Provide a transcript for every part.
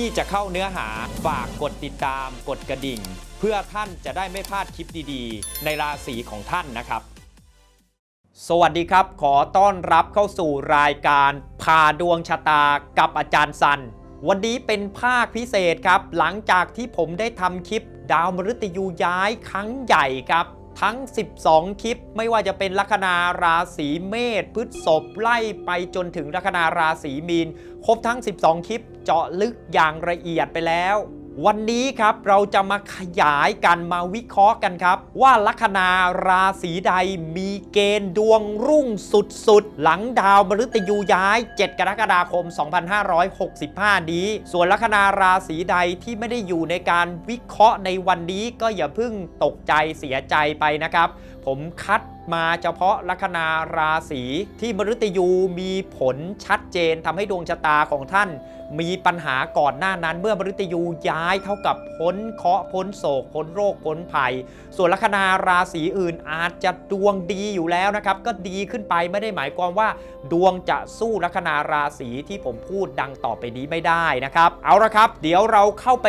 ที่จะเข้าเนื้อหาฝากกดติดตาม กดกระดิ่ง เพื่อท่านจะได้ไม่พลาดคลิปดีๆ ในราศีของท่านนะครับ สวัสดีครับ ขอต้อนรับเข้าสู่รายการพาดวงชะตากับอาจารย์สัน วันนี้เป็นภาคพิเศษครับ หลังจากที่ผมได้ทำคลิปดาวมฤตยูย้ายครั้งใหญ่ครับ ทั้ง 12 คลิปไม่ว่าจะเป็นลัคนาราศีเมษพฤษภไล่ไปจนถึงลัคนาราศีมีน ครบทั้ง 12 คลิปเจาะลึกอย่างละเอียดไปแล้ว วันนี้ครับเราจะมาขยายกันมาวิเคราะห์กันครับ ว่าลัคนาราศีใดมีเกณฑ์ดวงรุ่งสุดๆ หลังดาวมฤตยูย้าย 7 กรกฎาคม 2565 นี้ ส่วนลัคนาราศีใดที่ไม่ได้อยู่ในการวิเคราะห์ในวันนี้ก็อย่าเพิ่งตกใจเสียใจไปนะครับ ผมคัดมาเฉพาะลัคนาราศีที่มฤตยูมีผลชัดเจนทำให้ดวงชะตาของท่าน มีปัญหาก่อนหน้านั้นเมื่อมฤตยูย้ายเท่ากับพ้นเคราะห์พ้นโศกพ้นโรคพ้นภัย ส่วนลัคนาราศีอื่นอาจจะดวงดีอยู่แล้วนะครับก็ดีขึ้นไปไม่ได้หมายความว่า ดวงจะสู้ลัคนาราศีที่ผมพูดดังต่อไปนี้ไม่ได้นะครับ เอาละครับ เดี๋ยวเราเข้าไป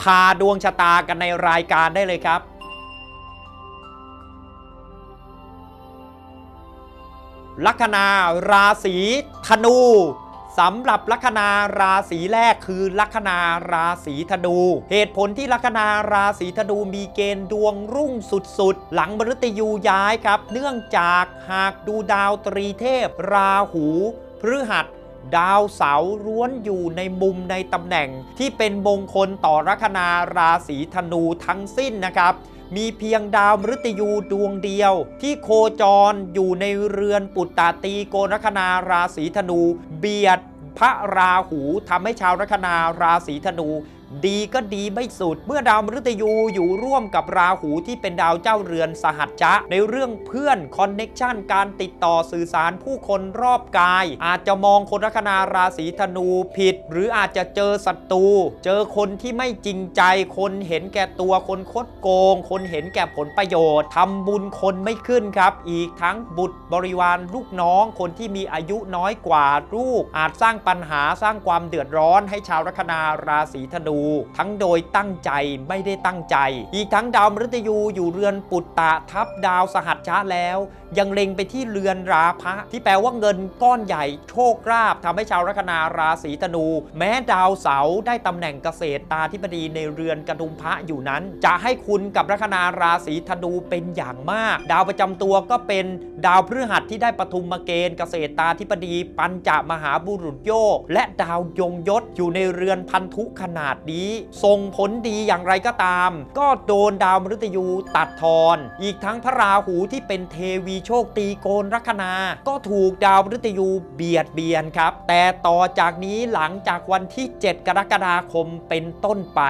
พาดวงชะตากันในรายการได้เลยครับ ลัคนาราศีธนูสำหรับลัคนาราศีแรกคือลัคนาราศีธนู เหตุผลที่ลัคนาราศีธนูมีเกณฑ์ดวงรุ่งสุดๆ หลังมฤตยูย้ายครับ เนื่องจากหากดูดาวตรีเทพ ราหูพฤหัสดาวเสาร์ล้วนอยู่ในมุมในตำแหน่งที่เป็นมงคลต่อลัคนาราศีธนูทั้งสิ้นนะครับ มีเพียงดาวมฤตยูดวงเดียว ที่โคจรอยู่ในเรือนปุตตาตีโกนคนาราศีธนู เบียดพระราหูทำให้ชาวลัคนาราศีธนู ดีก็ดีไม่สุด เมื่อดาวมฤตยูอยู่ร่วมกับราหูที่เป็นดาวเจ้าเรือนสหัชจะในเรื่องเพื่อนคอนเน็กชันการติดต่อสื่อสารผู้คนรอบกาย อาจจะมองคนลัคนาราศีธนูผิด หรืออาจจะเจอศัตรูเจอคนที่ไม่จริงใจคนเห็นแก่ตัวคนคดโกง คนเห็นแก่ผลประโยชน์ทำบุญคนไม่ขึ้นครับ อีกทั้งบุตรบริวารลูกน้อง คนที่มีอายุน้อยกว่าลูก อาจสร้างปัญหาสร้างความเดือดร้อนให้ชาวลัคนาราศีธนูทั้งโดยตั้งใจไม่ได้ตั้งใจ อีกทั้งดาวมฤตยูอยู่เรือนปุตตะทับดาวสหัชชะแล้ว ยังเล็งไปที่เรือนราพะ ที่แปลว่าเงินก้อนใหญ่โชคลาภทำให้ชาวลัคนาราศีธนู แม้ดาวเสาได้ตำแหน่งเกษตรตาธิบดีในเรือนกระดุมพระอยู่นั้น จะให้คุณกับลัคนาราศีธนูเป็นอย่างมาก ดาวประจำตัวก็เป็นดาวพฤหัสที่ได้ปฐุมเกณฑ์เกษตรตาธิบดี ปัญจมหาบุรุษโยก และดาวยงยศอยู่ในเรือนพันธุขนาดดีนี้ส่งผลดีอย่างไรก็ตาม ก็โดนดาวมฤตยูตัดทอน อีกทั้งพระราหูที่เป็นเทวีโชคตีโกนลัคนา ก็ถูกดาวมฤตยูเบียดเบียนครับ แต่ต่อจากนี้หลังจากวันที่ 7 กรกฎาคมเป็นต้นไป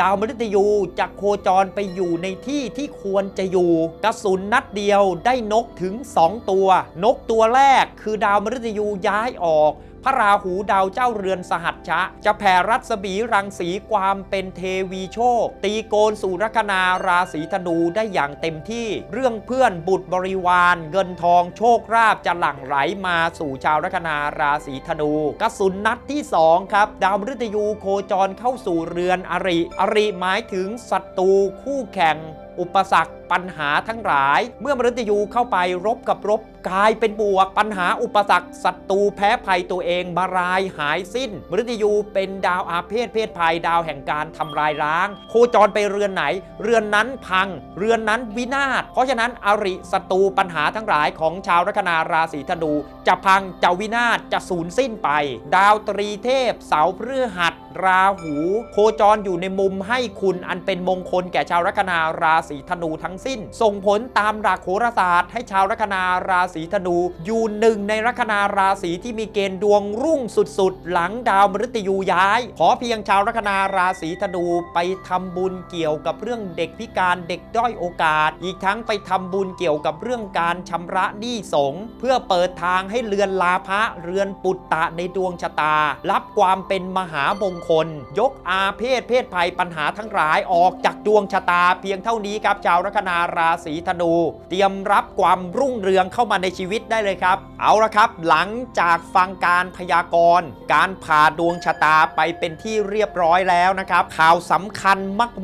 ดาวมฤตยูจะโคจรไปอยู่ในที่ที่ควรจะอยู่ กระสุนนัดเดียวได้นกถึง 2 ตัว นกตัวแรกคือดาวมฤตยูย้ายออก ระราหูดาวเจ้าเรือนสหัชชะ จะแผ่รัศมีรังสีความเป็นเทวีโชค ตีโกนสู่ลัคนาราศีธนูได้อย่างเต็มที่ เรื่องเพื่อนบุตรบริวาร เงินทองโชคราบจะหลั่งไหลมาสู่ชาวลัคนาราศีธนู กระสุนนัดที่ 2 ครับ ดาวมฤตยูโคจรเข้าสู่เรือนอริ อริหมายถึงศัตรูคู่แข่ง อุปสรรคปัญหาทั้งหลาย เมื่อมฤตยูเข้าไปรบกับรบกลายเป็นบวก ปัญหาอุปสรรคศัตรูแพ้ภัยตัวเองมารายหายสิ้น มฤตยูเป็นดาวอาเพศเพศภัยดาวแห่งการทำลายล้าง โคจรไปเรือนไหน เรือนนั้นพัง เรือนนั้นวินาศ เพราะฉะนั้นอริศัตรูปัญหาทั้งหลายของชาวลัคนาราศีธนู จะพังจะวินาศจะสูญสิ้นไป ดาวตรีเทพเสาพฤหัสราหูโคจรอยู่ในมุมให้คุณอันเป็นมงคลแก่ชาวลัคนาราศีธนูทั้งสิ้น ส่งผลตามหลักโหราศาสตร์ให้ชาวลัคนาราศีธนู อยู่หนึ่งในลัคนาราศีที่มีเกณฑ์ดวงรุ่งสุดๆ หลังดาวมฤตยูย้าย ขอเพียงชาวลัคนาราศีธนูไปทำบุญเกี่ยวกับเรื่องเด็กพิการเด็กด้อยโอกาส อีกทั้งไปทำบุญเกี่ยวกับเรื่องการชำระหนี้สงเพื่อเปิดทางให้เรือนลาภะเรือนปุตตะในดวงชะตา รับความเป็นมหามงคล ยกอาเพศเพศภัยปัญหาทั้งหลายออกจากดวงชะตาเพียงเท่านี้ครับ ชาวลัคนาราศีธนู เตรียมรับความรุ่งเรืองเข้ามาในชีวิตได้เลยครับ เอาละครับ หลังจากฟังการพยากรณ์ การผ่าดวงชะตาไปเป็นที่เรียบร้อยแล้วนะครับ ข่าวสำคัญ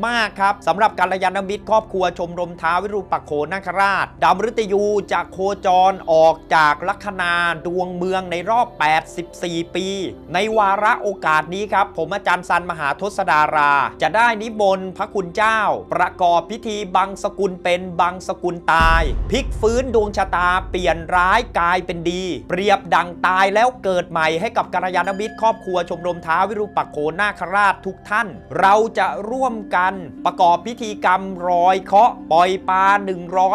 มากๆครับสำหรับกัลยาณมิตรครอบครัวชมรมท้าววิรูปักโขนาคราชดาวมฤตยูจะโคจรออกจากลัคนาดวงเมืองในรอบ 84 ปี ในวาระโอกาสนี้ครับผมอาจารย์สันมหาทศดารา จะได้นิมนต์พระคุณเจ้า ประกอบพิธีบังสกุลเป็นบังสกุลตายพลิกฟื้นดวงชะตาเปลี่ยนร้ายกลายเป็นดี เปรียบดังตายแล้วเกิดใหม่ให้กับกัลยาณมิตรครอบครัวชมรมท้าวิรูปักโขนาคราชทุกท่าน เราจะร่วมกันประกอบพิธีกรรมรอยเคาะปล่อยปลา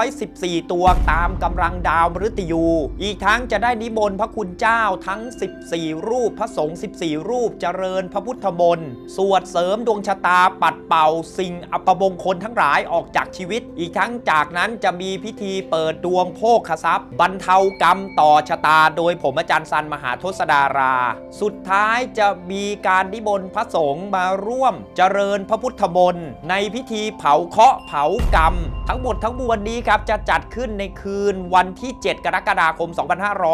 114 ตัวตามกำลังดาวมฤตยู อีกทั้งจะได้นิมนต์พระคุณเจ้าทั้ง 14 รูปพระสงฆ์14 รูปเจริญพระพุทธมนต์สวดเสริมดวงชะตาปัดเป่า สิ่งอัปมงคลทั้งหลายออกจากชีวิต อีกทั้งจากนั้นจะมีพิธีเปิดดวงโภคทรัพย์ บรรเทากรรมต่อชะตา โดยผมอาจารย์สันมหาทศดารา สุดท้ายจะมีการนิมนต์พระสงฆ์มาร่วม เจริญพระพุทธมนต์ในพิธีเผาเคาะเผากรรม ทั้งหมดทั้งมวลนี้ครับจะจัดขึ้นในคืนวันที่ 7 กรกฎาคม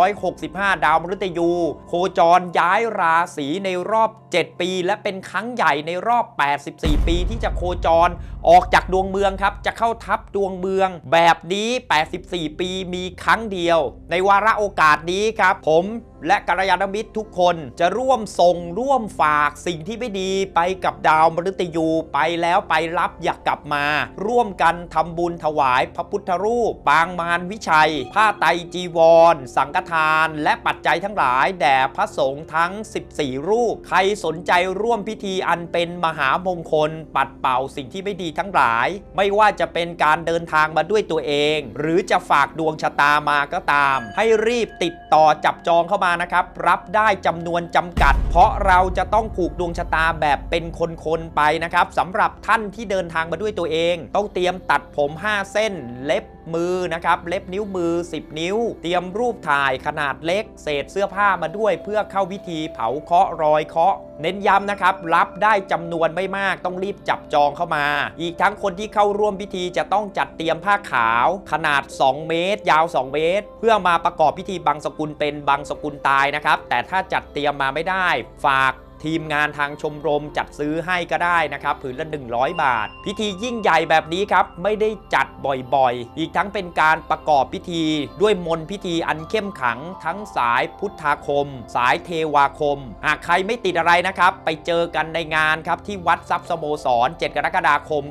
2565 ดาวมฤตยู โคจรย้ายราศีในรอบ 7 ปีและเป็นครั้งใหญ่ในรอบ 84 ปีที่จะโคจรออกจากดวงเมืองครับ จะเข้าทับดวงเมือง แบบนี้ 84 ปีมีครั้งเดียว ในวาระโอกาสนี้ครับ ผมและกัลยาณมิตรทุกคนจะร่วมส่งร่วมฝากสิ่งที่ไม่ดีไปกับดาวมฤตยูไปแล้วไปรับอยากกลับมา ร่วมกันทำบุญถวายพระพุทธรูป ปางมารวิชัย ผ้าไตจีวร สังฆทาน และปัจจัยทั้งหลายแด่พระสงฆ์ทั้ง 14 รูป ใครสนใจร่วมพิธีอันเป็นมหามงคล ปัดเป่าสิ่งที่ไม่ดีทั้งหลาย ไม่ว่าจะเป็นการเดินทางมาด้วยตัวเอง หรือจะฝากดวงชะตามาก็ตาม ให้รีบติดต่อจับจองเข้ามานะครับรับได้จำนวนจำกัด เพราะเราจะต้องผูกดวงชะตาแบบเป็นคนๆไปนะครับสำหรับท่านที่เดินทางมาด้วยตัวเอง ต้องเตรียมตัดผม 5 เส้นเล็บ มือนะครับเล็บนิ้วมือ 10 นิ้ว เตรียมรูปถ่ายขนาดเล็ก เศษเสื้อผ้ามาด้วย เพื่อเข้าพิธีเผาเคาะรอยเคาะ เน้นย้ำนะครับ รับได้จำนวนไม่มากต้องรีบจับจองเข้ามา อีกทั้งคนที่เข้าร่วมพิธีจะต้องจัดเตรียมผ้าขาว ขนาด 2 เมตร ยาว 2 เมตร เพื่อมาประกอบพิธีบังสกุลเป็นบังสกุลตายนะครับแต่ถ้าจัดเตรียมมาไม่ได้ ฝาก ทีมงานทางชมรมจัดซื้อให้ก็ได้นะครับผืนละ 100 บาท พิธียิ่งใหญ่แบบนี้ครับ ไม่ได้จัดบ่อยๆ อีกทั้งเป็นการประกอบพิธีด้วยมนพิธีอันเข้มขัง ทั้งสายพุทธาคม สายเทวาคม หากใครไม่ติดอะไรนะครับ ไปเจอกันในงานครับ ที่วัดทรัพย์สโมสร 7 กรกฎาคม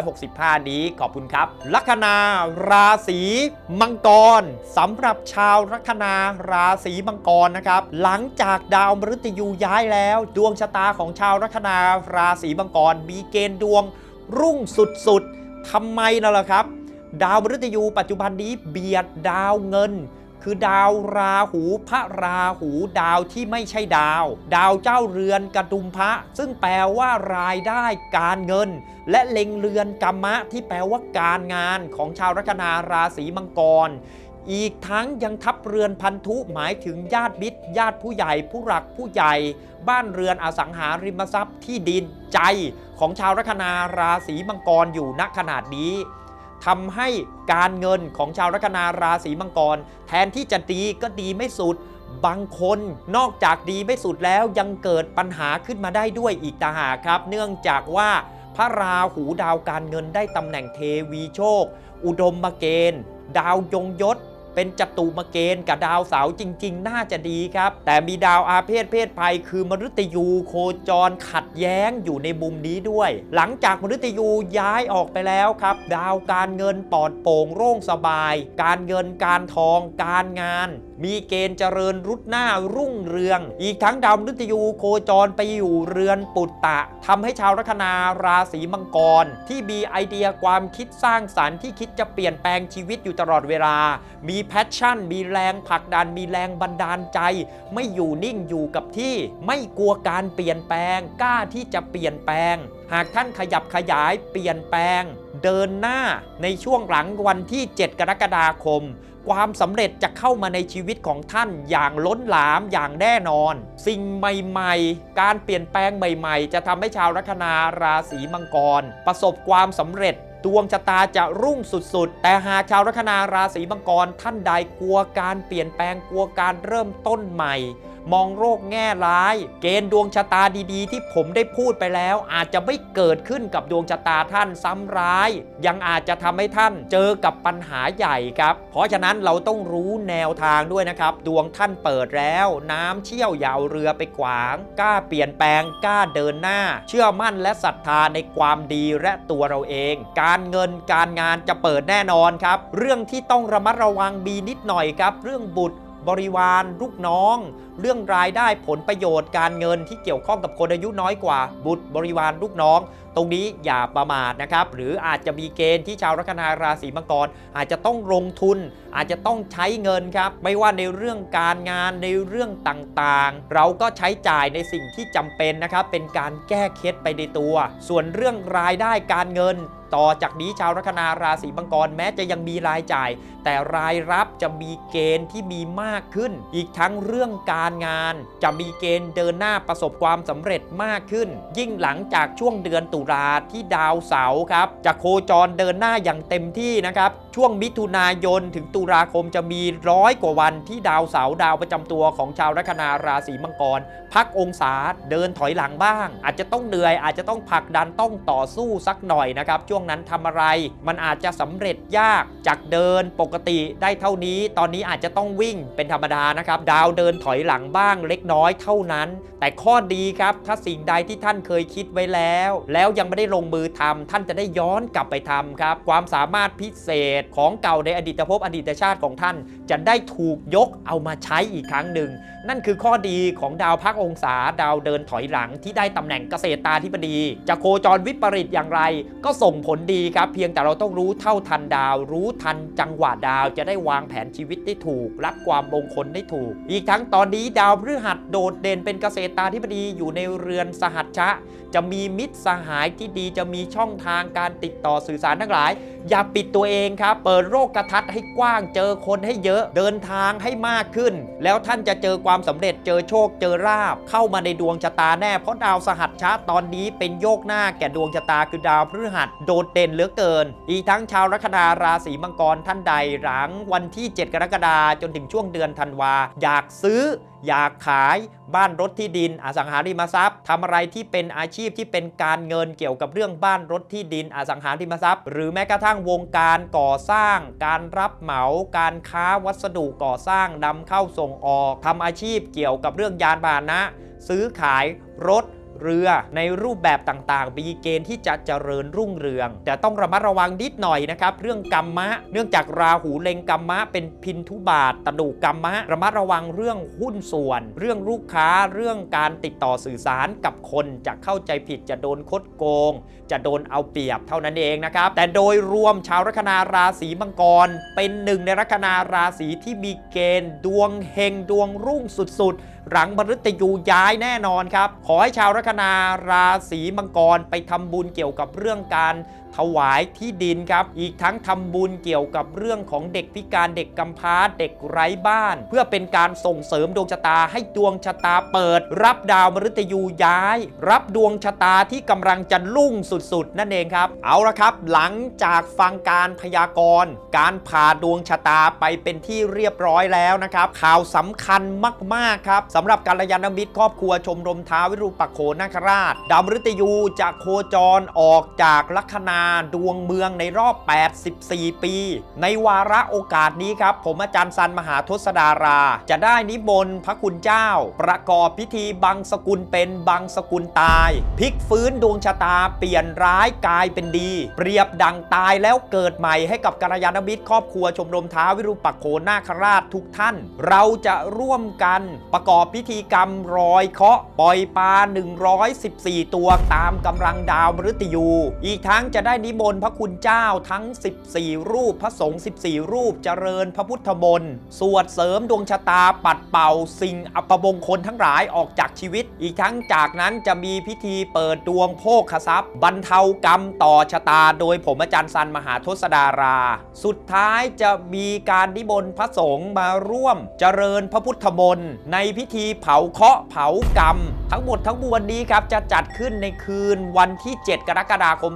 2565 นี้ขอบคุณครับ ลัคนาราศีมังกรสำหรับชาวลัคนาราศีมังกรนะครับ หลังจากดาวมฤตยูย้ายแล้วดวงชะตาของชาวลัคนาราศีมังกร มีเกณฑ์ดวงรุ่งสุดๆทำไมน่ะล่ะครับ ดาวมฤตยูปัจจุบันนี้เบียดดาวเงิน คือดาวราหูพระราหูดาวที่ไม่ใช่ดาว ดาวเจ้าเรือนกระดุมพระ ซึ่งแปลว่ารายได้การเงิน และเล็งเรือนกรรมะที่แปลว่าการงานของชาวลัคนาราศีมังกร อีกทั้งยังทับเรือนพันธุหมายถึงญาติมิตรญาติผู้ใหญ่ผู้หลักผู้ใหญ่ บ้านเรือนอสังหาริมทรัพย์ที่ดินใจของชาวลัคนาราศีมังกรอยู่ณขนาดนี้ทำให้การเงินของชาวลัคนาราศีมังกร แทนที่จะดีก็ดีไม่สุด บางคนนอกจากดีไม่สุดแล้วยังเกิดปัญหาขึ้นมาได้ด้วยอีกต่างหากครับ เนื่องจากว่าพระราหูดาวการเงินได้ตำแหน่งเทวีโชค อุดมมเกณฑ์ ดาวยงยศ เป็นจตุมเกณฑ์กับดาวเสาจริง ๆ น่าจะดีครับ แต่มีดาวอาเพศเพศภัยคือมฤตยูโคจรขัดแย้งอยู่ในมุมนี้ด้วย หลังจากมฤตยูย้ายออกไปแล้วครับ ดาวการเงินปลอดโปร่งโล่งสบาย การเงินการทองการงาน มีเกณฑ์เจริญรุดหน้ารุ่งเรือง อีกทั้งดาวมฤตยูโคจรไปอยู่เรือนปุตตะทำให้ชาวลัคนาราศีมังกร ที่มีไอเดียความคิดสร้างสารรค์ที่คิดจะเปลี่ยนแปลงชีวิตอยู่ตลอดเวลา มีแพชชั่น มีแรงผลักดัน มีแรงบันดาลใจ ไม่อยู่นิ่งอยู่กับที่ ไม่กลัวการเปลี่ยนแปลง กล้าที่จะเปลี่ยนแปลง หากท่านขยับขยายเปลี่ยนแปลง เดินหน้าในช่วงหลังวันที่ 7 กรกฎาคม ความสำเร็จจะเข้ามาในชีวิตของท่านอย่างล้นหลามอย่างแน่นอน สิ่งใหม่ๆ การเปลี่ยนแปลงใหม่ๆ จะทำให้ชาวลัคนาราศีมังกร ประสบความสำเร็จดวงชะตาจะรุ่งสุดๆ แต่หากชาวลัคนาราศีมังกรท่านใดกลัวการเปลี่ยนแปลงกลัวการเริ่มต้นใหม่ มองโรคแง่ร้าย เกณฑ์ดวงชะตาดีๆ ที่ผมได้พูดไปแล้ว อาจจะไม่เกิดขึ้นกับดวงชะตาท่านซ้ำร้าย ยังอาจจะทำให้ท่านเจอกับปัญหาใหญ่ครับ เพราะฉะนั้นเราต้องรู้แนวทางด้วยนะครับ ดวงท่านเปิดแล้ว น้ำเชี่ยวยาวเรือไปขวางกล้าเปลี่ยนแปลงกล้าเดินหน้า เชื่อมั่นและศรัทธาในความดีและตัวเราเอง การเงินการงานจะเปิดแน่นอนครับ เรื่องที่ต้องระมัดระวังมีนิดหน่อยครับ เรื่องบุตร บริวารลูกน้อง เรื่องรายได้ผลประโยชน์การเงินที่เกี่ยวข้องกับคนอายุน้อยกว่า บุตรบริวารลูกน้อง ตรงนี้อย่าประมาทนะครับ หรืออาจจะมีเกณฑ์ที่ชาวลัคนาราศีมังกร อาจจะต้องลงทุน อาจจะต้องใช้เงินครับ ไม่ว่าในเรื่องการงานในเรื่องต่างๆ เราก็ใช้จ่ายในสิ่งที่จำเป็นนะครับ เป็นการแก้เคล็ดไปในตัว ส่วนเรื่องรายได้การเงินต่อจากนี้ชาวลัคนาราศีมังกรแม้จะยังมีรายจ่าย แต่รายรับจะมีเกณฑ์ที่มีมากขึ้น อีกทั้งเรื่องการงาน จะมีเกณฑ์เดินหน้าประสบความสำเร็จมากขึ้น ยิ่งหลังจากช่วงเดือนตุราที่ดาวเสาร์ครับจะโคจรเดินหน้าอย่างเต็มที่นะครับช่วงมิถุนายนถึงตุลาคมจะมีร้อยกว่าวันที่ดาวเสาร์ดาวประจำตัวของชาวลัคนาราศีมังกร พักองศาเดินถอยหลังบ้าง อาจจะต้องเหนื่อยอาจจะต้องผลักดันต้องต่อสู้สักหน่อยนะครับ ช่วงนั้นทำอะไรมันอาจจะสำเร็จยากจากเดินปกติได้เท่านี้ ตอนนี้อาจจะต้องวิ่งเป็นธรรมดานะครับ ดาวเดินถอยหลังบ้างเล็กน้อยเท่านั้น แต่ข้อดีครับถ้าสิ่งใดที่ท่านเคยคิดไว้แล้ว แล้วยังไม่ได้ลงมือทำท่านจะได้ย้อนกลับไปทำครับ ความสามารถพิเศษของเก่าในอดีตภพอดีตชาติของท่าน จะได้ถูกยกเอามาใช้อีกครั้งหนึ่ง นั่นคือข้อดีของดาวพักองศาดาวเดินถอยหลังที่ได้ตำแหน่งเกษตราธิบดี จะโคจรวิปริตอย่างไร ก็ส่งผลดีครับ เพียงแต่เราต้องรู้เท่าทันดาว รู้ทันจังหวะดาวจะได้วางแผนชีวิตได้ถูก รับความมงคลได้ถูก อีกทั้งตอนนี้ดาวพฤหัสโดดเด่นเป็นเกษตราธิบดีอยู่ในเรือนสหัชชะ จะมีมิตรสหายที่ดีจะมีช่องทางการติดต่อสื่อสารทั้งหลาย อย่าปิดตัวเองครับเปิดโลกกระทัดให้กว้าง เจอคนให้เยอะ เดินทางให้มากขึ้น แล้วท่านจะเจอความสำเร็จ เจอโชค เจอราบ เข้ามาในดวงชะตาแน่ เพราะดาวสหัชชะตอนนี้เป็นโยกหน้าแก่ดวงชะตาคือดาวพฤหัสโดดเด่นเหลือเกิน อีกทั้งชาวลัคนาราศีมังกรท่านใดหลังวันที่ 7 กรกฎาคมจนถึงช่วงเดือนธันวาอยากซื้อ อยากขายบ้านรถที่ดิน อสังหาริมทรัพย์ทำอะไรที่เป็นอาชีพที่เป็นการเงินเกี่ยวกับเรื่องบ้านรถที่ดิน อสังหาริมทรัพย์ หรือแม้กระทั่งวงการก่อสร้าง การรับเหมา การค้าวัสดุก่อสร้างนำเข้าส่งออกทำอาชีพเกี่ยวกับเรื่องยานพาหนะ ซื้อขายรถ เรือ ในรูปแบบต่างๆ มีเกณฑ์ที่จะเจริญรุ่งเรือง แต่ต้องระมัดระวังนิดหน่อยนะครับเรื่องกรรมะ เนื่องจากราหูเล็งกรรมะ เป็นพินทุบาทตดูกรรมะ ระมัดระวังเรื่องหุ้นส่วน เรื่องลูกค้าเรื่องการติดต่อสื่อสารกับคนจะเข้าใจผิดจะโดนคดโกง จะโดนเอาเปรียบเท่านั้นเองนะครับแต่โดยรวมชาวลัคนาราศีมังกร เป็นหนึ่งในลัคนาราศีที่มีเกณฑ์ดวงเฮงดวงรุ่งสุดๆหลังมฤตยูย้ายแน่นอนครับ ขอให้ชาวลัคนาราศีมังกรไปทำบุญเกี่ยวกับเรื่องการ ถวายที่ดินครับ อีกทั้งทำบุญเกี่ยวกับเรื่องของเด็กพิการเด็กกำพร้าเด็กไร้บ้าน เพื่อเป็นการส่งเสริมดวงชะตาให้ดวงชะตาเปิด รับดาวมฤตยูย้าย รับดวงชะตาที่กำลังจะรุ่งสุดๆ นั่นเองครับ เอาละครับ หลังจากฟังการพยากรณ์ การผ่าดวงชะตาไปเป็นที่เรียบร้อยแล้วนะครับ ข่าวสำคัญมากๆครับสำหรับการยานมิตรครอบครัวชมรมท้าววิรูปักโขนาคราช ดาวมฤตยูจะโคจรออกจากลัคนาดวงเมืองในรอบ 84 ปี ในวาระโอกาสนี้ครับ ผมอาจารย์สันมหาทศดารา จะได้นิมนต์พระคุณเจ้า ประกอบพิธีบังสกุลเป็นบังสกุลตายพลิกฟื้นดวงชะตาเปลี่ยนร้ายกลายเป็นดี เปรียบดังตายแล้วเกิดใหม่ให้กับกัลยาณมิตรครอบครัวชมรมท้าวิรูปักโขนาคราชทุกท่าน เราจะร่วมกันประกอบพิธีกรรมรอยเคาะปล่อยปลา 114 ตัวตามกำลังดาวมฤตยู อีกทั้งจะได้ได้นิมนต์พระคุณเจ้าทั้ง 14 รูปพระสงฆ์14 รูปเจริญพระพุทธมนต์สวดเสริมดวงชะตาปัดเป่า สิ่งอัปมงคลทั้งหลายออกจากชีวิต อีกทั้งจากนั้นจะมีพิธีเปิดดวงโภคทรัพย์ บรรเทากรรมต่อชะตา โดยผมอาจารย์สันมหาทศดารา สุดท้ายจะมีการนิมนต์พระสงฆ์มาร่วม เจริญพระพุทธมนต์ในพิธีเผาเคาะเผากรรม ทั้งหมดทั้งมวลนี้ครับจะจัดขึ้นในคืนวันที่ 7 กรกฎาคม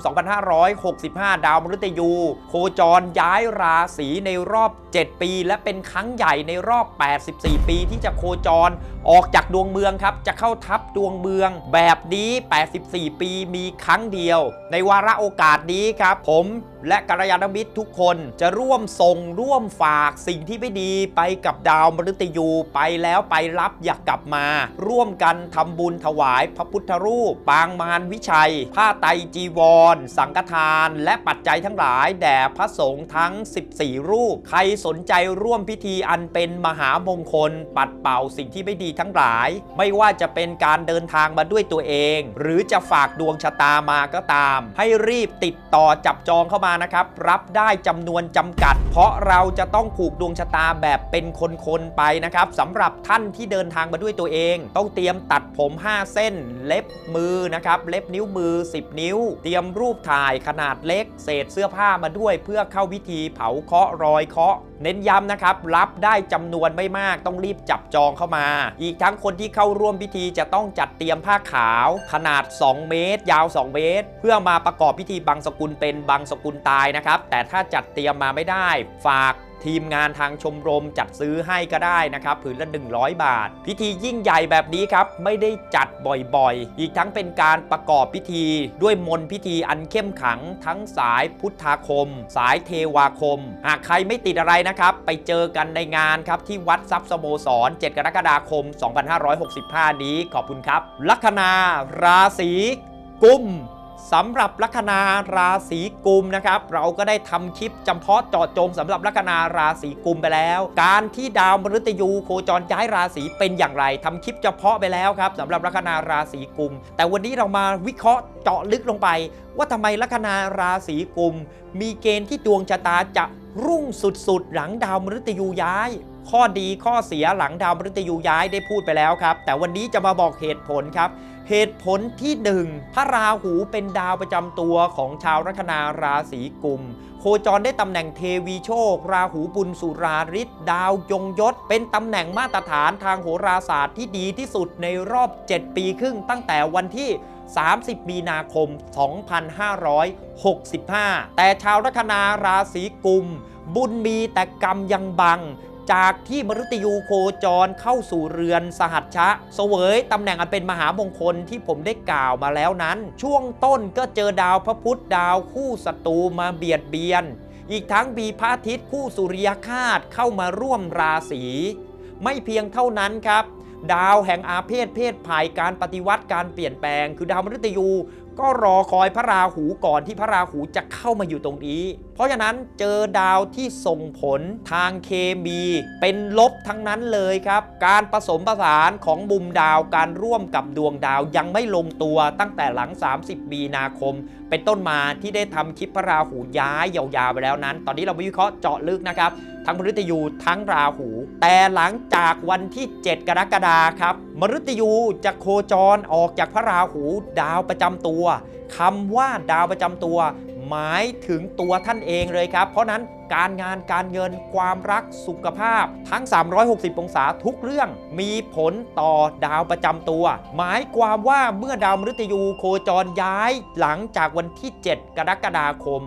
2565 ดาวมฤตยู โคจรย้ายราศีในรอบ 7 ปี และเป็นครั้งใหญ่ในรอบ 84 ปีที่จะโคจรออกจากดวงเมืองครับ จะเข้าทับดวงเมือง แบบนี้ 84 ปีมีครั้งเดียว ในวาระโอกาสนี้ครับ ผม และกัลยาณมิตรทุกคนจะร่วมส่งร่วมฝากสิ่งที่ไม่ดีไปกับดาวมฤตยูไปแล้วไปรับอยากกลับมา ร่วมกันทำบุญถวายพระพุทธรูป ปางมารวิชัย ผ้าไตจีวร สังฆทาน และปัจจัยทั้งหลายแด่พระสงฆ์ทั้ง 14 รูป ใครสนใจร่วมพิธีอันเป็นมหามงคล ปัดเป่าสิ่งที่ไม่ดีทั้งหลาย ไม่ว่าจะเป็นการเดินทางมาด้วยตัวเอง หรือจะฝากดวงชะตามาก็ตาม ให้รีบติดต่อจับจองเข้ามานะครับรับได้จำนวนจำกัด เพราะเราจะต้องผูกดวงชะตาแบบเป็นคนๆไปนะครับสำหรับท่านที่เดินทางมาด้วยตัวเอง ต้องเตรียมตัดผม 5 เส้น เล็บมือนะครับเล็บนิ้วมือ 10 นิ้ว เตรียมรูปถ่ายขนาดเล็ก เศษเสื้อผ้ามาด้วยเพื่อเข้าพิธีเผาเคาะรอยเคาะเน้นย้ำนะครับ รับได้จำนวนไม่มากต้องรีบจับจองเข้ามา อีกทั้งคนที่เข้าร่วมพิธีจะต้องจัดเตรียมผ้าขาว ขนาด 2 เมตร ยาว 2 เมตร เพื่อมาประกอบพิธีบังสกุลเป็นบังสกุลตายนะครับ แต่ถ้าจัดเตรียมมาไม่ได้ ฝาก ทีมงานทางชมรมจัดซื้อให้ก็ได้นะครับผืนละ 100 บาท พิธียิ่งใหญ่แบบนี้ครับ ไม่ได้จัดบ่อยๆ อีกทั้งเป็นการประกอบพิธีด้วยมนพิธีอันเข้มขัง ทั้งสายพุทธาคม สายเทวาคม หากใครไม่ติดอะไรนะครับ ไปเจอกันในงานครับ ที่วัดทรัพย์สโมสร 7 กรกฎาคม 2565 นี้ขอบคุณครับ ลัคนาราศีกุม สำหรับลัคนาราศีกุมนะครับ เราก็ได้ทำคลิปจำเพาะเจาะจงสำหรับลัคนาราศีกุมไปแล้ว การที่ดาวมฤตยูโคจรย้ายราศีเป็นอย่างไรทำคลิปเฉพาะไปแล้วครับสำหรับลัคนาราศีกุม แต่วันนี้เรามาวิเคราะห์เจาะลึกลงไป ว่าทำไมลัคนาราศีกุม มีเกณฑ์ที่ดวงชะตาจะรุ่งสุดๆ หลังดาวมฤตยูย้าย ข้อดีข้อเสียหลังดาวมฤตยูย้ายได้พูดไปแล้วครับ แต่วันนี้จะมาบอกเหตุผลครับ เหตุผลที่หนึ่งพระราหูเป็นดาวประจำตัวของชาวลัคนาราศีกุม โคจรได้ตำแหน่งเทวีโชค ราหูบุญสุราริศดาวยงยศ เป็นตำแหน่งมาตรฐานทางโหราศาสตร์ที่ดีที่สุดในรอบ 7 ปีครึ่งตั้งแต่วันที่ 30 มีนาคม 2565 แต่ชาวลัคนาราศีกุม บุญมีแต่กรรมยังบัง จากที่มฤตยูโคจรเข้าสู่เรือนสหัชชะ เสวยตำแหน่งอันเป็นมหามงคลที่ผมได้กล่าวมาแล้วนั้น ช่วงต้นก็เจอดาวพระพุธดาวคู่ศัตรูมาเบียดเบียน อีกทั้งมีพระอาทิตย์คู่สุริยคาตเข้ามาร่วมราศีไม่เพียงเท่านั้นครับ ดาวแห่งอาเพศเพศภัยการปฏิวัติการเปลี่ยนแปลง คือดาวมฤตยู ก็รอคอยพระราหูก่อนที่พระราหูจะเข้ามาอยู่ตรงนี้ เพราะฉะนั้นเจอดาวที่ส่งผลทางเคมีเป็นลบทั้งนั้นเลยครับ การผสมผสานของมุมดาวการร่วมกับดวงดาวยังไม่ลงตัวตั้งแต่หลัง 30 มีนาคม เป็นต้นมาที่ได้ทำคลิปพระราหูย้ายยาวๆไปแล้วนั้น ตอนนี้เราวิเคราะห์เจาะลึกนะครับ ทั้งมฤตยูทั้งราหู แต่หลังจากวันที่ 7 กรกฎาคมครับมฤตยูจะโคจรออกจากพระราหูดาวประจำตัวคำว่าดาวประจำตัว หมายถึงตัวท่านเองเลยครับ เพราะนั้นการงานการเงินความรักสุขภาพทั้ง 360 องศาทุกเรื่องมีผลต่อดาวประจำตัว หมายความว่าเมื่อดาวมฤตยูโคจรย้ายหลังจากวันที่ 7 กรกฎาคม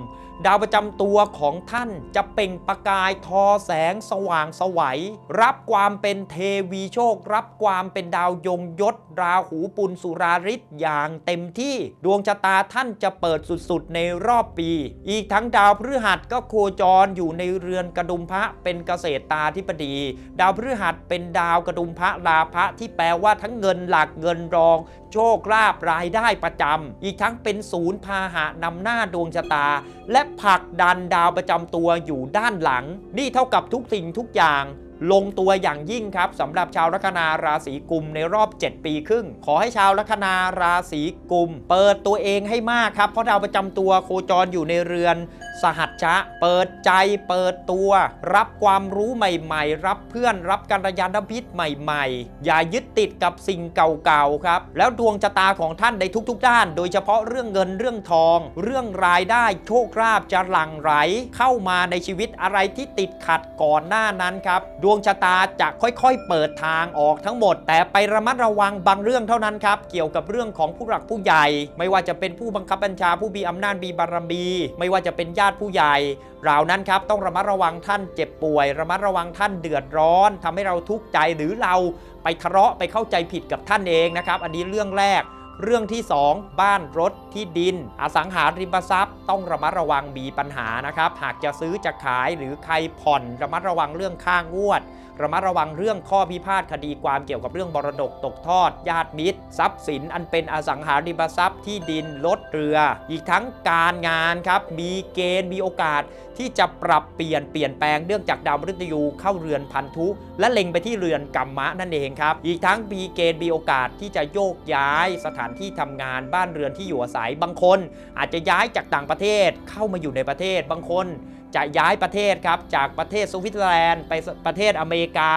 ดาวประจำตัวของท่านจะเป่งประกายทอแสงสว่างสวัย รับความเป็นเทวีโชค รับความเป็นดาวยงยศ ราหูปุณสุราริศอย่างเต็มที่ดวงชะตาท่านจะเปิดสุดๆ ในรอบปี อีกทั้งดาวพฤหัสก็โคจรอยู่ในเรือนกระดุมพระเป็นเกษตรตาธิปดี ดาวพฤหัสเป็นดาวกระดุมพระลาภะที่แปลว่าทั้งเงินหลักเงินรอง โชคลาภรายได้ประจำอีกทั้งเป็นศูนย์พาหะนำหน้าดวงชะตา และผลักดันดาวประจำตัวอยู่ด้านหลัง นี่เท่ากับทุกสิ่งทุกอย่าง ลงตัวอย่างยิ่งครับสำหรับชาวลัคนาราศีกุมในรอบ 7 ปีครึ่ง ขอให้ชาวลัคนาราศีกุม เปิดตัวเองให้มากครับเพราะดาวประจำตัวโคจรอยู่ในเรือน สหัชชะ เปิดใจเปิดตัว รับความรู้ใหม่ๆ รับเพื่อนรับกัลยาณมิตรใหม่ๆ อย่ายึดติดกับสิ่งเก่าๆครับแล้วดวงชะตาของท่านในทุกๆ ด้าน โดยเฉพาะเรื่องเงินเรื่องทอง เรื่องรายได้โชคลาภจะหลั่งไหลเข้ามาในชีวิตอะไรที่ติดขัดก่อนหน้านั้นครับดวงชะตาจะค่อยๆ เปิดทางออกทั้งหมด แต่ไประมัดระวังบางเรื่องเท่านั้นครับ เกี่ยวกับเรื่องของผู้หลักผู้ใหญ่ ไม่ว่าจะเป็นผู้บังคับบัญชาผู้มีอำนาจมีบารมี ไม่ว่าจะเป็นญาติผู้ใหญ่เหล่านั้นครับต้องระมัดระวังท่านเจ็บป่วย ระมัดระวังท่านเดือดร้อนทำให้เราทุกข์ใจหรือเราไปทะเลาะไปเข้าใจผิดกับท่านเองนะครับ อันนี้เรื่องแรก เรื่องที่ 2 บ้านรถที่ดิน อสังหาริมทรัพย์ ต้องระมัดระวังมีปัญหานะครับ หากจะซื้อจะขายหรือใครผ่อนระมัดระวังเรื่องค่างวด ระมัดระวังเรื่องข้อพิพาทคดีความเกี่ยวกับเรื่องมรดกตกทอด ญาติมิตร ทรัพย์สินอันเป็นอสังหาริมทรัพย์ที่ดินรถเรือ อีกทั้งการงานครับมีเกณฑ์มีโอกาสที่จะปรับเปลี่ยนเปลี่ยนแปลงเนื่องจากดาวมฤตยูเข้าเรือนพันธุ และเล็งไปที่เรือนกัมมะนั่นเองครับ อีกทั้งมีเกณฑ์มีโอกาสที่จะโยกย้ายสถานที่ทำงานบ้านเรือนที่อยู่อาศัยบางคน อาจจะย้ายจากต่างประเทศเข้ามาอยู่ในประเทศบางคน จะย้ายประเทศครับจากประเทศสวิตเซอร์แลนด์ไปประเทศอเมริกา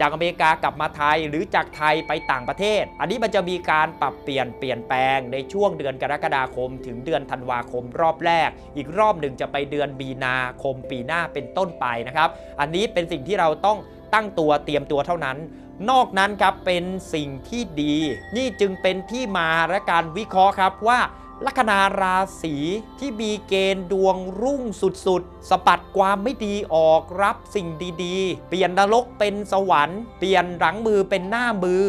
จากอเมริกากลับมาไทยหรือจากไทยไปต่างประเทศ อันนี้มันจะมีการปรับเปลี่ยนเปลี่ยนแปลงในช่วงเดือนกรกฎาคม ถึงเดือนธันวาคมรอบแรก อีกรอบหนึ่งจะไปเดือนมีนาคมปีหน้าเป็นต้นไปนะครับ อันนี้เป็นสิ่งที่เราต้องตั้งตัวเตรียมตัวเท่านั้น นอกนั้นครับเป็นสิ่งที่ดี นี่จึงเป็นที่มาและการวิเคราะห์ครับว่าลัคนาราศีที่มีเกณฑ์ดวงรุ่งสุด สปัดความไม่ดีออกรับสิ่งดีๆ เปลี่ยนนรกเป็นสวรรค์ เปลี่ยนหลังมือเป็นหน้ามือ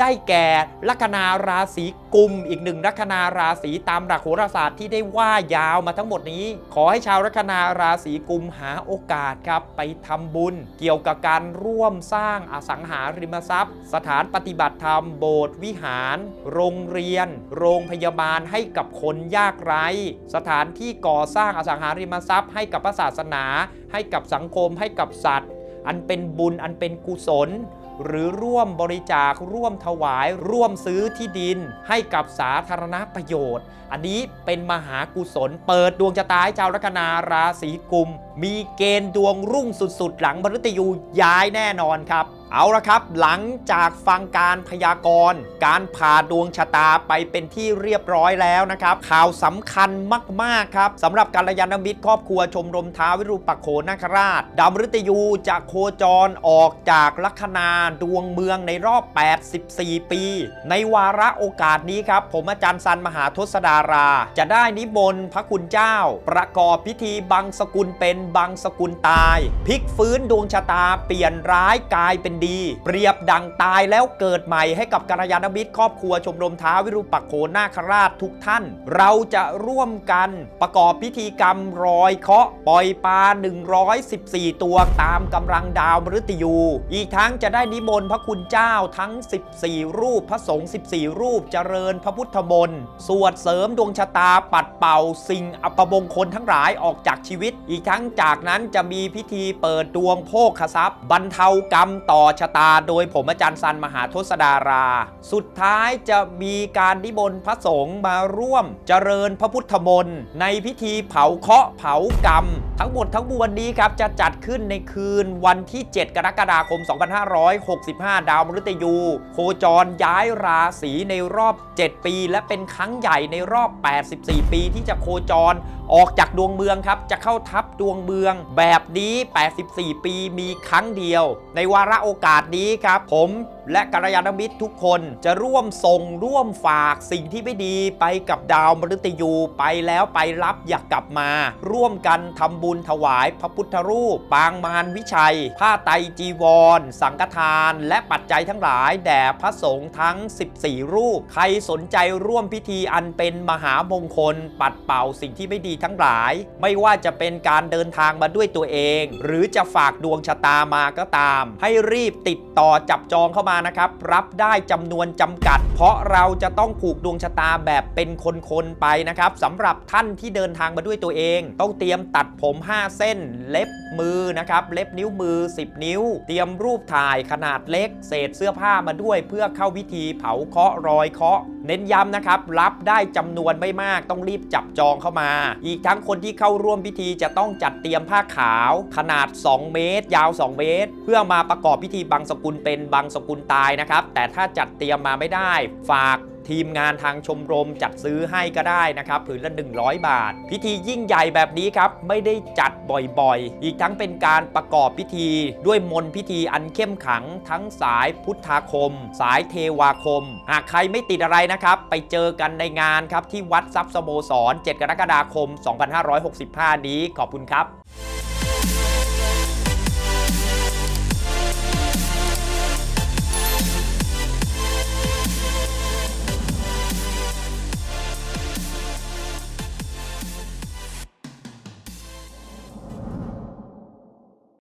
ได้แก่ลัคนาราศีกุม อีกหนึ่งลัคนาราศีตามหลักโหราศาสตร์ที่ได้ว่ายาวมาทั้งหมดนี้ ขอให้ชาวลัคนาราศีกุมหาโอกาสครับ ไปทำบุญ เกี่ยวกับการร่วมสร้างอสังหาริมทรัพย์ สถานปฏิบัติธรรมโบสถ์วิหาร โรงเรียน โรงพยาบาลให้กับคนยากไร้ สถานที่ก่อสร้างอสังหาริมทรัพย์ให้กับพระศาสนา ให้กับสังคมให้กับสัตว์ อันเป็นบุญอันเป็นกุศล หรือร่วมบริจาคร่วมถวาย ร่วมซื้อที่ดิน ให้กับสาธารณประโยชน์ อันนี้เป็นมหากุศล เปิดดวงชะตาให้ชาวลัคนาราศีกุม มีเกณฑ์ดวงรุ่งสุดๆ หลังบริตยูย้ายแน่นอนครับ เอาละครับ หลังจากฟังการพยากรณ์การผ่าดวงชะตาไปเป็นที่เรียบร้อยแล้วนะครับ ข่าวสำคัญมาก ๆ ครับสำหรับการยานมิตรครอบครัวชมรมท้าววิรูปักโขนาคราช ดาวมฤตยูจะโคจรออกจากลัคนาดวงเมืองในรอบ 84 ปี ในวาระโอกาสนี้ครับ ผมอาจารย์ซันมหาทศดารา จะได้นิมนต์พระคุณเจ้า ประกอบพิธีบังสกุลเป็นบังสกุลตายพลิกฟื้นดวงชะตาเปลี่ยนร้ายกลายเป็นดี เปรียบดังตายแล้วเกิดใหม่ให้กับกัลยาณมิตรครอบครัวชมรมท้าววิรูปักโขนาคราชทุกท่าน เราจะร่วมกันประกอบพิธีกรรมรอยเคาะปล่อยปลา 114 ตัวตามกำลังดาวมฤตยู อีกทั้งจะได้นิมนต์พระคุณเจ้าทั้ง 14 รูปพระสงฆ์14 รูปเจริญพระพุทธมนต์สวดเสริมดวงชะตาปัดเป่าสิ่งอัปมงคลทั้งหลายออกจากชีวิต อีกทั้งจากนั้นจะมีพิธีเปิดดวงโภคทรัพย์บรรเทากรรมต่อชะตาโดยผมอาจารย์สันมหาทศดารา สุดท้ายจะมีการนิมนต์พระสงฆ์มาร่วม เจริญพระพุทธมนต์ในพิธีเผาเคาะเผากรรม ทั้งหมดทั้งมวลนี้ครับจะจัดขึ้นในคืนวันที่ 7 กรกฎาคม 2565 ดาวมฤตยู โคจรย้ายราศีในรอบ 7 ปี และเป็นครั้งใหญ่ในรอบ 84 ปีที่จะโคจรออกจากดวงเมืองครับ จะเข้าทับดวงเมือง แบบนี้ 84 ปีมีครั้งเดียว ในวาระโอกาสนี้ครับ ผม และกัลยาณมิตรทุกคนจะร่วมส่งร่วมฝากสิ่งที่ไม่ดีไปกับดาวมฤตยูไปแล้วไปรับอยากกลับมา ร่วมกันทำบุญถวายพระพุทธรูป ปางมารวิชัย ผ้าไตจีวร สังฆทาน และปัจจัยทั้งหลายแด่พระสงฆ์ทั้ง 14 รูป ใครสนใจร่วมพิธีอันเป็นมหามงคล ปัดเป่าสิ่งที่ไม่ดีทั้งหลาย ไม่ว่าจะเป็นการเดินทางมาด้วยตัวเอง หรือจะฝากดวงชะตามาก็ตาม ให้รีบติดต่อจับจองเข้ามานะครับรับได้จำนวนจำกัด เพราะเราจะต้องผูกดวงชะตาแบบเป็นคนๆไปนะครับสำหรับท่านที่เดินทางมาด้วยตัวเอง ต้องเตรียมตัดผม 5 เส้น เล็บมือนะครับเล็บนิ้วมือ 10 นิ้ว เตรียมรูปถ่ายขนาดเล็ก เศษเสื้อผ้ามาด้วยเพื่อเข้าพิธีเผาเคาะรอยเคาะ เน้นย้ำนะครับรับได้จำนวนไม่มากต้องรีบจับจองเข้ามา อีกทั้งคนที่เข้าร่วมพิธีจะต้องจัดเตรียมผ้าขาว ขนาด 2 เมตร ยาว 2 เมตร เพื่อมาประกอบพิธีบังสกุลเป็นบังสกุลตายนะครับ แต่ถ้าจัดเตรียมมาไม่ได้ ฝากทีมงานทางชมรมจัดซื้อให้ก็ได้นะครับผืนละ 100 บาท พิธียิ่งใหญ่แบบนี้ครับ ไม่ได้จัดบ่อยๆ อีกทั้งเป็นการประกอบพิธีด้วยมนพิธีอันเข้มขัง ทั้งสายพุทธาคม สายเทวาคม หากใครไม่ติดอะไรนะครับ ไปเจอกันในงานครับ ที่วัดทรัพย์สโมสร 7 กรกฎาคม 2565 นี้ขอบคุณครับ